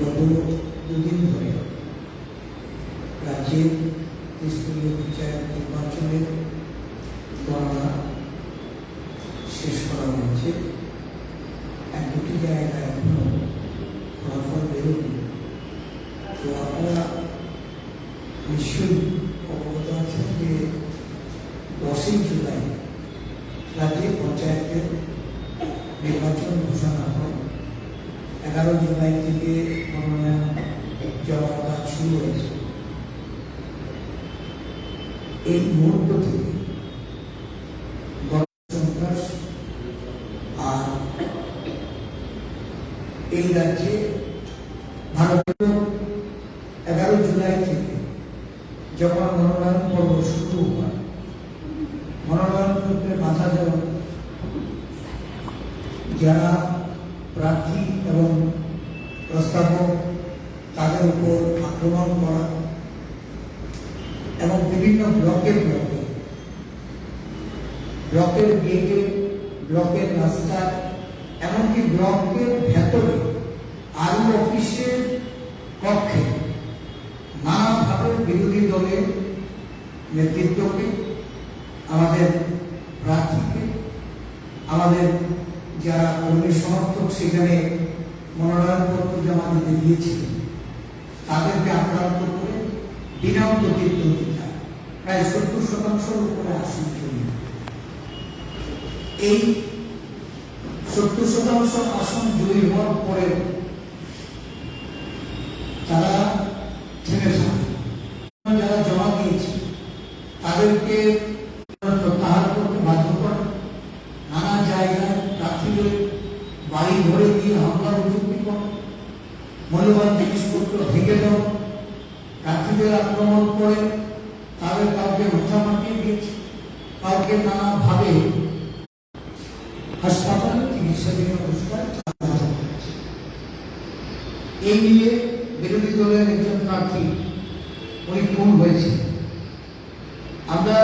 গত দুদিন ধরে রাজ্যের ত্রিস্তরীয় পঞ্চায়েত নির্বাচনের গণনা শেষ করা হয়েছে। এক দুটি জায়গায় এখনও ফলাফল বেরোয়নি। তো আপনারা নিশ্চয়ই অবগত আছেন যে দশই জুলাই রাজ্যে পঞ্চায়েতের নির্বাচন ঘোষণা হয়। এগারো জুলাই থেকে মনোনয়ন জমা কাজ শুরু হয়েছে। এই মুহূর্ত থেকে এই রাজ্যে ভারতীয় এগারো জুলাই থেকে যখন মনোনয়ন পর্ব শুরু হয়, মনোনয়ন পত্রে বাধা দেওয়া যারা প্রার্থী এবং প্রস্তাবক তাদের উপর আক্রমণ করা এবং বিভিন্ন ব্লকের ব্লকে, ব্লকের গেটে, ব্লকের রাস্তায় এমনকি ব্লকের ভেতরে আরও অফিসের কক্ষে নানাভাবে বিরোধী দলের নেতৃত্বকে, আমাদের প্রার্থীকে, আমাদের যারা কর্মী সমর্থক সেখানে মনোনয়নপত্র জমা দিতে দিয়েছিলেন তাদেরকে আক্রান্ত করে বিনা প্রতিদ্বন্দ্বিতা প্রায় সত্তর শতাংশের উপরে আসন জয়ী এই সত্তর শতাংশ আসন জয়ী হওয়ার পরে এই নিয়ে বিরোধী দলের একজন প্রার্থী, উনি হয়েছে আমরা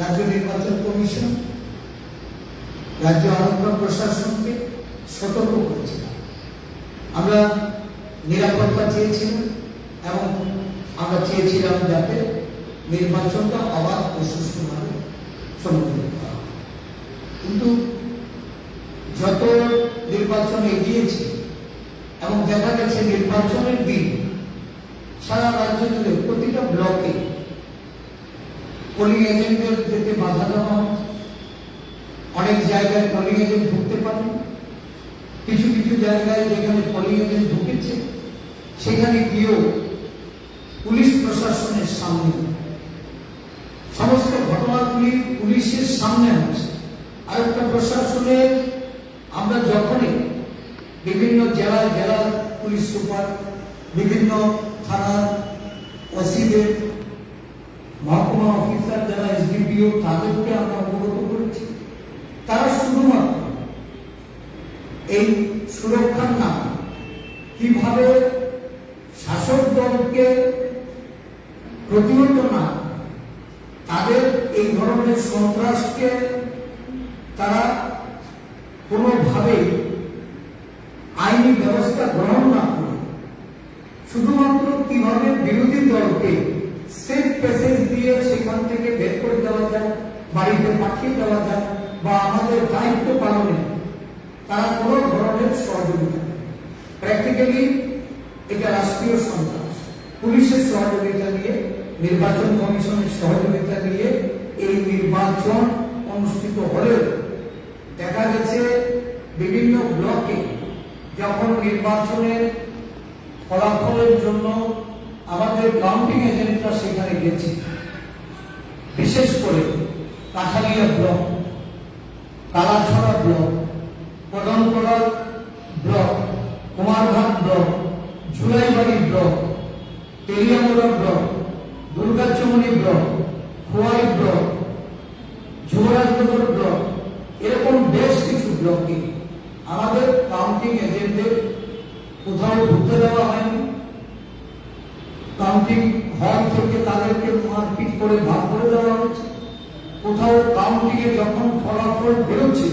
রাজ্য নির্বাচন কমিশন, রাজ্য আরক্ষা প্রশাসনকে সতর্ক করেছিলাম। আমরা নিরাপত্তা চেয়েছিলাম এবং আমরা চেয়েছিলাম যাতে নির্বাচনটা অবাধ ও সুষ্ঠুভাবে সম্পন্ন করা কিন্তু যত নির্বাচন এগিয়েছে এবং দেখা গেছে নির্বাচনের দিন সারা রাজ্য জুড়ে প্রতিটা ব্লকে পোলিং এজেন্টদের যেতে বাধা দেওয়া অনেক জায়গায় পোলিং এজেন্ট ঢুকতে পারে কিছু কিছু জায়গায় যেখানে পোলিং এজেন্ট ঢুকেছে, সেখানে গিয়েও পুলিশ প্রশাসনের সামনে সমস্ত ঘটনাগুলি পুলিশের সামনে হচ্ছে আরেকটা প্রশাসনের আমরা যখনই বিভিন্ন জেলায় জেলার পুলিশ সুপার, বিভিন্ন থানার ওসিদের, মহকুমা অফিসার যারা এসডিপিও, তাদেরকে আমরা অবগত করেছি। তারা শুধুমাত্র এই সুরক্ষার নাম কীভাবে শাসক দলকে প্রতিহত না, তাদের এই ধরনের সন্ত্রাসকে তারা কোনোভাবেই আইনি ব্যবস্থা গ্রহণ না করে। শুধুমাত্র কীভাবে বিরোধী দলকে সেফ প্যাসেজ দিয়ে সেখান থেকে বের করে দেওয়া যায়, বাড়িতে পাঠিয়ে দেওয়া যায় বা আমাদের দায়িত্ব পালনে তারা কোনো ধরনের সহযোগিতা প্র্যাকটিক্যালি এটা রাষ্ট্রীয় সন্ত্রাস। পুলিশের সহযোগিতা নিয়ে, নির্বাচন কমিশনের সহযোগিতা নিয়ে এই নির্বাচন অনুষ্ঠিত হলেও দেখা গেছে বিভিন্ন ব্লকে যখন নির্বাচনের ফলাফলের জন্য আমাদের কাউন্টিং এজেন্টরা সেখানে গেছে। বিশেষ করে Kathalia block, Kalachhara block, Kadamtala block, Kumarghat block, Jholaibari block, Teliamura block, Durgachowmuhani block, Khowai block বেশ আমাদের কাউন্টিং এজেন্টদের কোথাও ঢুকতে দেওয়া হয়নি। কাউন্টিং হল থেকে তাদেরকে মারপিট করে ভাগ করে দেওয়া হচ্ছে। কোথাও কাউন্টিং এ যখন ফলাফল বেরোচ্ছে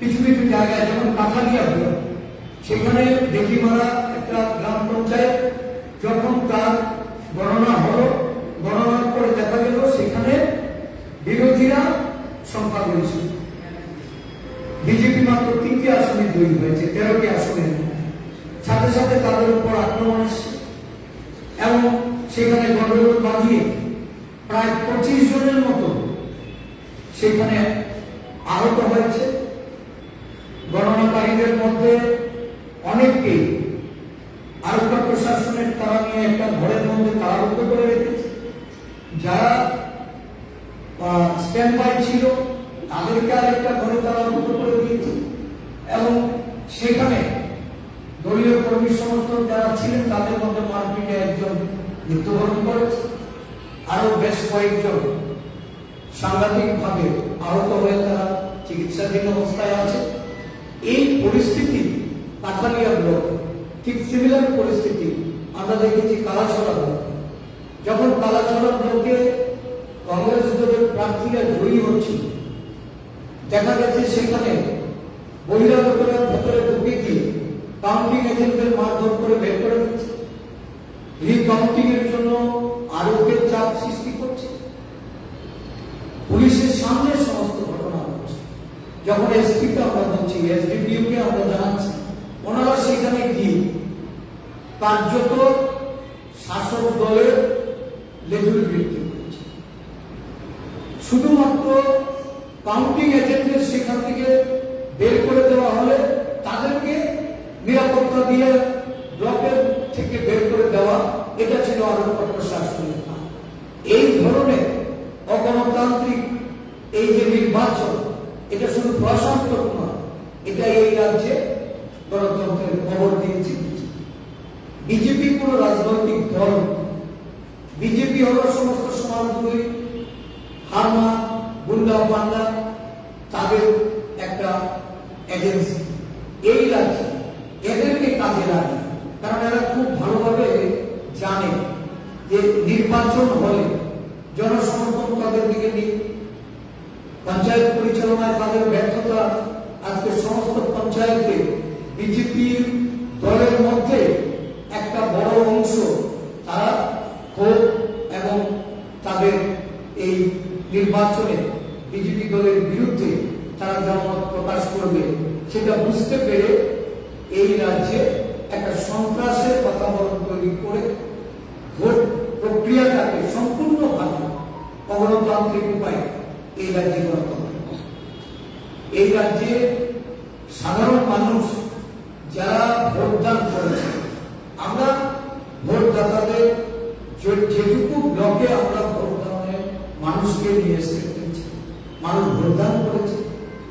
কিছু কিছু জায়গায় যেমন কাঠালিয়া ব্লক সেখানে দেখিমারা একটা গ্রাম পঞ্চায়েত যখন তার গণনা হলো, গণনার পরে দেখা গেল সেখানে বিরোধীরা সংখ্যাগরিষ্ঠ বিজেপি মাত্র তিনটি আসনে তৈরি হয়েছে, তেরোটি আসনে। সাথে সাথে তাদের উপর আক্রমণ এসছে। এবং সেখানে গন্ডগোল বাঁধিয়ে প্রায় পঁচিশ জনের মতো সেখানে আহত হয়েছে। গণনাকারীদের মধ্যে অনেককেই আরক্ষা প্রশাসনের তারা নিয়ে একটা ঘরের মধ্যে তালাবদ্ধ করে রেখেছে। যারা স্ট্যান্ড বাই ছিল, তাদেরকে আরেকটা ঘরে তালাবদ্ধ করে দিয়েছে। এবং সেখানে দলীয় কর্মী সমর্থক যারা ছিলেন, তাদের মধ্যে মারপিটে একজন মৃত্যুবরণ করেছে। আরও বেশ কয়েকজন সাংঘাতিকভাবে আহত হয়ে তারা চিকিৎসাধীন অবস্থায় আছে। এই পরিস্থিতি কাঠালিয়া ব্লক ঠিক সিমিলার পরিস্থিতি আমরা দেখেছি কালাছড়া ব্লক যখন কালাছড়া ব্লকে কংগ্রেস দলের প্রার্থীরা জয়ী হচ্ছিল, দেখা গেছে সেখানে বহিরাগতরা ভেতরে ঢুকে গিয়ে কাউন্টিং এজেন্টদের মারধর করে বের করে দিচ্ছে। রিকাউন্টিং এর জন্য আরোগ্যের চাপ সৃষ্টি করছে? পুলিশের সামনে সমস্ত ঘটনা ঘটছে। যখন এসপিকে আমরা বলছি এসডিপিও কে আমরা জানাচ্ছি, ওনারা সেখানে গিয়ে কার্যত শাসক দলের লেজুর বৃদ্ধি করছে। শুধুমাত্র কাউন্টিং করে হলে তাদেরকে নিরাপত্তা দিয়ে ব্লকের থেকে বের করে দেওয়া, এটা ছিল আরোগ্য প্রশাসনের। এই ধরনের অগণতান্ত্রিক এই যে নির্বাচন, এটা শুধু প্রশাসক নয় এটা এই রাজ্যে গণতন্ত্রের খবর দিয়েছে বিজেপি কোনো রাজনৈতিক দল বিজেপি হলো সমস্ত সমাজগুলি হারমা গুন্ডা পান্ডা তাদের একটা এজেন্সি এই রাজ্যে লাগে কারণ এরা খুব ভালোভাবে জানে যে নির্বাচন হলে জনসমর্থন তাদের দিকে নিয়ে পঞ্চায়েত পরিচালনায় তাদের ব্যর্থতা আজকে সমস্ত পঞ্চায়েতে বিজেপির দলের মধ্যে একটা বড় অংশ তারা ক্ষোভ এবং তাদের এই নির্বাচনে বিজেপি দলের বিরুদ্ধে তারা জনমত প্রকাশ করবে। সেটা বুঝতে পেরে এই রাজ্যে একটা সন্ত্রাসের বাতাবরণ তৈরি করে ভোট প্রক্রিয়াটাকে সম্পূর্ণভাবে অগণতান্ত্রিক উপায়ে এই রাজ্যে গণতন্ত্র এই রাজ্যে সাধারণ মানুষ যারা ভোটদান করেছে, আমরা ভোটদাতাদের যেটুকু ব্লকে আমরা ভোটদানের মানুষকে নিয়ে এসে মানুষ ভোটদান করেছে,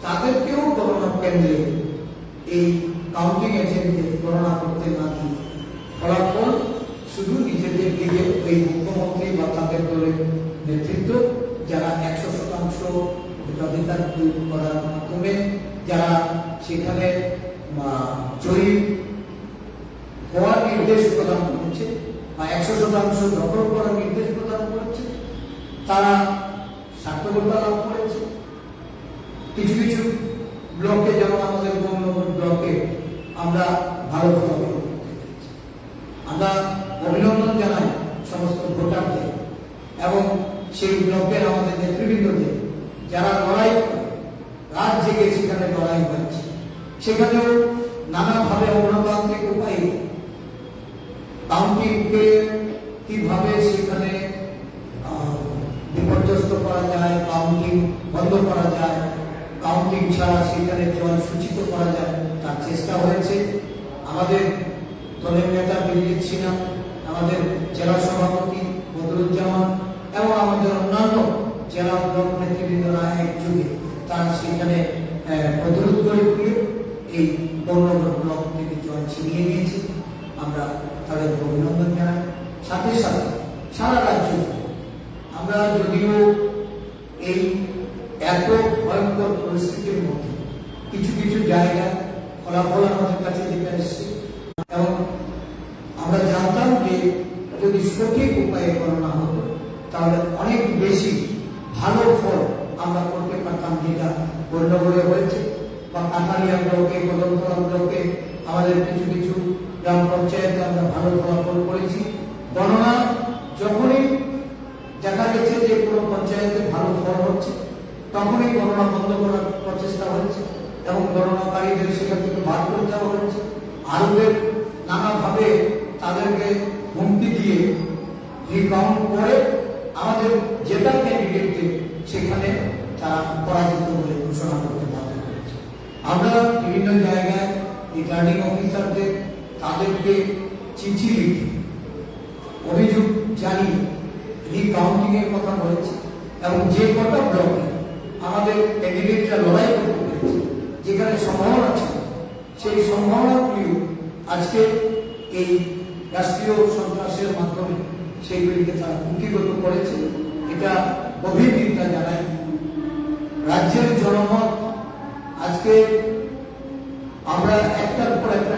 তাদেরকেও গণনা কেন্দ্রে এই কাউন্টিং এজেন্টকে গণনা করতে না দিয়ে ফলাফল শুধু নিজেদের দিকে ওই মুখ্যমন্ত্রী বা তাদের দলের নেতৃত্ব, যারা একশো শতাংশ ভোটাধিকার প্রয়োগ করার মাধ্যমে, যারা সেখানে জয়ী হওয়ার নির্দেশ প্রদান করেছে বা একশো শতাংশ দখল করার নির্দেশ প্রদান করেছে, তারা সার্থকতা লাভ করেছে। কিছু কিছু ব্লকে, যেমন আমাদের গৌরনগর ব্লকে, আমরা যারা লড়াই রাত জেগে সেখানে লড়াই হচ্ছে। সেখানেও নানাভাবে গণতান্ত্রিক উপায়ে কাউন্টিংকে কীভাবে সেখানে বিপর্যস্ত করা যায় কাউন্টিং বন্ধ করা যায় কাউন্টিং ছাড়া সেখানে জল সূচিত করা যায়, তার চেষ্টা হয়েছে। আমাদের দলের নেতা বিজিত সিনহা, আমাদের জেলা সভাপতি বদরুজ্জামান, এবং আমাদের অন্যান্য জেলা ব্লক নেতৃবৃন্দরা একযোগে তারা সেখানে প্রতিরোধ করে তুলে এই গৌরনগর ব্লক থেকে জয় ছিনিয়ে নিয়েছে। আমরা তাদের অভিনন্দন জানাই। সাথে সাথে সারা রাজ্য আমরা যদিও এই এত ভয়ঙ্কর পরিস্থিতির মধ্যে কিছু কিছু জায়গায় ফলাফল আমাদের কাছে যেটা এসছে এবং আমরা জানতাম যে যদি সঠিক উপায়ে গণনা হতো তাহলে অনেক বেশি ভালো ফল আমরা করতে পারতাম যেটা গণ্যগড়ে হয়েছে বা কাঠালিয়া ব্লকে কদমতলা ব্লকে আমাদের কিছু কিছু গ্রাম পঞ্চায়েতে আমরা ভালো ফলাফল করেছি। গণনা যখনই দেখা গেছে যে কোনো পঞ্চায়েতে ভালো ফল হচ্ছে, তখনই গণনা বন্ধ করার প্রচেষ্টা হচ্ছে এবং গণনাকারীদের সেখান থেকে বাদ করে দেওয়া হচ্ছে। আরবের নানাভাবে তাদেরকে হুমকি দিয়ে রিকাউন্ট করে আমাদের যেটা ক্যান্ডিডেটকে সেখানে তারা পরাজিত বলে ঘোষণা করতে বাধ্য করেছে। আমরা বিভিন্ন জায়গায় রিটার্নিং অফিসারদের তাদেরকে চিঠি লিখে অভিযোগ জানিয়ে রিকাউন্টিং এর কথা বলেছে এবং যে কটা ব্লকে আমাদের ক্যান্ডিডেটরা লড়াই করতে পেরেছে, যেখানে সম্ভাবনা ছিল, সেই সম্ভাবনাগুলিও আজকে এই রাষ্ট্রীয় সন্ত্রাসের মাধ্যমে সেইগুলিকে তারা কুটিগত করেছে। এটা গভীর চিন্তা জানাই। রাজ্যের জনমত আজকে আমরা একটার পর একটা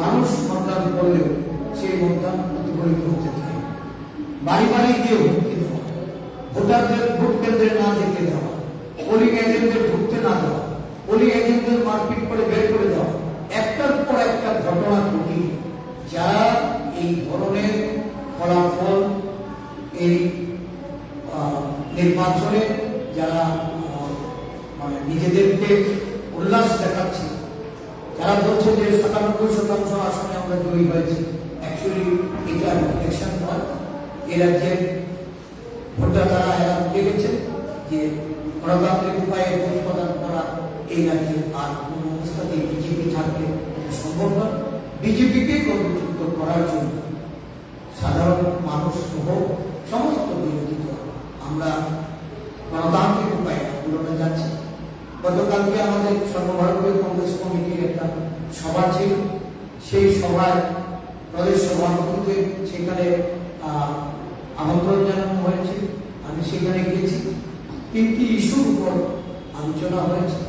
মানুষ করলেও সেই প্রতিফলিত হতে চায় বাড়ি বাড়ি ভোটারদের, ভোট কেন্দ্রে না যেতে দেওয়া? পোলিং এজেন্টদের ঢুকতে না দেওয়া? পোলিং এজেন্টদের মারপিট করে বের করে দেওয়া? একটার পর একটা ঘটনা ঘটিয়ে যারা এই ধরনের ফলাফল এই নির্বাচনে যারা মানে নিজেদেরকে উল্লাস দেখাচ্ছে বলছে যে সাতানব্বই শতাংশ আসনে আমরা জয়ী হয়েছি। অ্যাকচুয়ালি এটা ইলেকশন নয়। এ রাজ্যের ভোটার তারা এরা গেছে যে গণতান্ত্রিক উপায়ে ভোট প্রদান করা এই রাজ্যে আর কোনো অবস্থাতেই বিজেপি থাকলে সম্ভব নয়। বিজেপিকে গণযুক্ত করার জন্য সাধারণ মানুষ সহ সমস্ত বিরোধী দল, আমরা গণতান্ত্রিক উপায়ে আন্দোলনে যাচ্ছি। গতকালকে আমাদের সর্বভারতীয় কংগ্রেস কমিটির একটা সভা ছিল। সেই সভায় প্রদেশ সভাপতিদের সেখানে আমন্ত্রণ জানানো হয়েছে। আমি সেখানে গিয়েছি তিনটি ইস্যুর উপর আলোচনা হয়েছে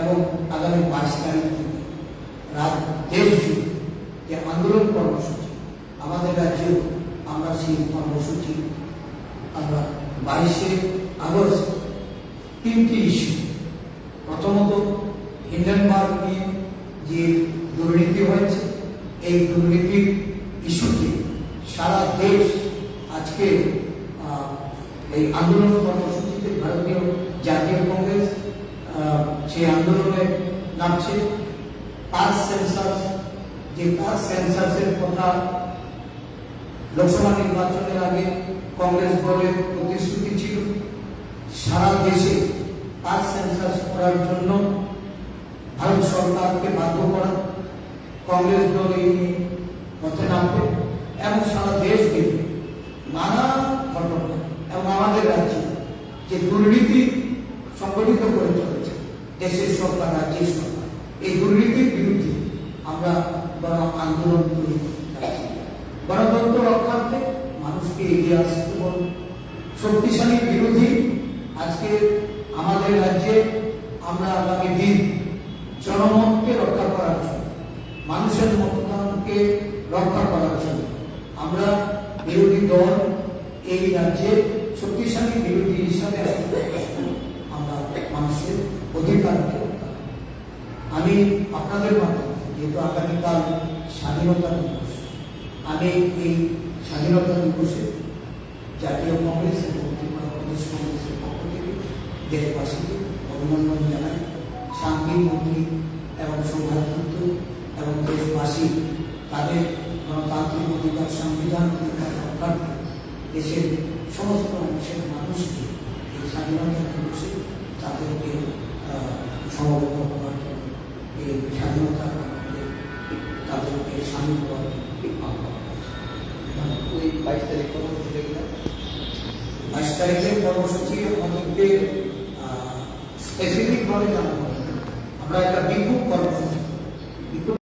এবং আগামী বাইশ তারিখ থেকে রাত দেশ যে আন্দোলন কর্মসূচি, আমাদের রাজ্যেও আমরা সেই কর্মসূচি আমরা বাইশে আগস্ট তিনটি ইস্যু প্রথমত হিন্ডেনবার্গ নিয়ে যে দুর্নীতি হয়েছে এই দুর্নীতির ইস্যুতে সারা দেশ আজকে আহ, এই আন্দোলন কর্মসূচিতে ভারতীয় জাতীয় কংগ্রেস আহ, সেই আন্দোলনে নামছে কাস্ট সেন্সাস যে কাস্ট সেন্সাসের কথা লোকসভা নির্বাচনের আগে কংগ্রেস দলের প্রতিশ্রুতি ছিল, সারা দেশে কাস্ট সেন্সাস করার জন্য ভারত সরকারকে বাধ্য করা, কংগ্রেস দল এই নিয়ে পথে নামবে এবং সারা দেশকে নানা ঘটনা এবং আমাদের রাজ্যে যে দুর্নীতি সংগঠিত করে দেশের সরকার, রাজ্যের সরকার। এই দুর্নীতির বিরুদ্ধে আমরা বড় আন্দোলন করে গণতন্ত্র রক্ষার্থে মানুষকে এগিয়ে আসতে বলব শক্তিশালী বিরোধী আজকে আমাদের রাজ্যে আমরা আগামী দিন জনমতকে রক্ষা করার জন্য, মানুষের মতদানকে রক্ষা করার জন্য আমরা বিরোধী দল এই রাজ্যে শক্তিশালী বিরোধী হিসাবে আমরা মানুষের অধিকারকে রক্ষা করি। আমি আপনাদের মাধ্যমে যেহেতু আগামীকাল স্বাধীনতা দিবস, আমি এই স্বাধীনতা দিবসে জাতীয় কংগ্রেস এবং ত্রিপুরা প্রদেশ কংগ্রেসের পক্ষ থেকে দেশবাসীকে অভিনন্দন জানাই, শান্তি মন্ত্রী এবং সৌভাগ্যযুক্ত এবং দেশবাসী তাদের গণতান্ত্রিক অধিকার, সংবিধান অধিকার রক্ষার্থে দেশের সমস্ত অংশের মানুষকে এই স্বাধীনতা দিবসে তাদেরকে হওয়ার জন্য এই স্বাধীনতা তাদেরকে সামিল হওয়ার। ওই বাইশ তারিখ কর্মসূচি বাইশ তারিখের কর্মসূচি আমাদেরকে স্পেসিফিকভাবে জানানো আমরা একটা বিক্ষোভ কর্মসূচি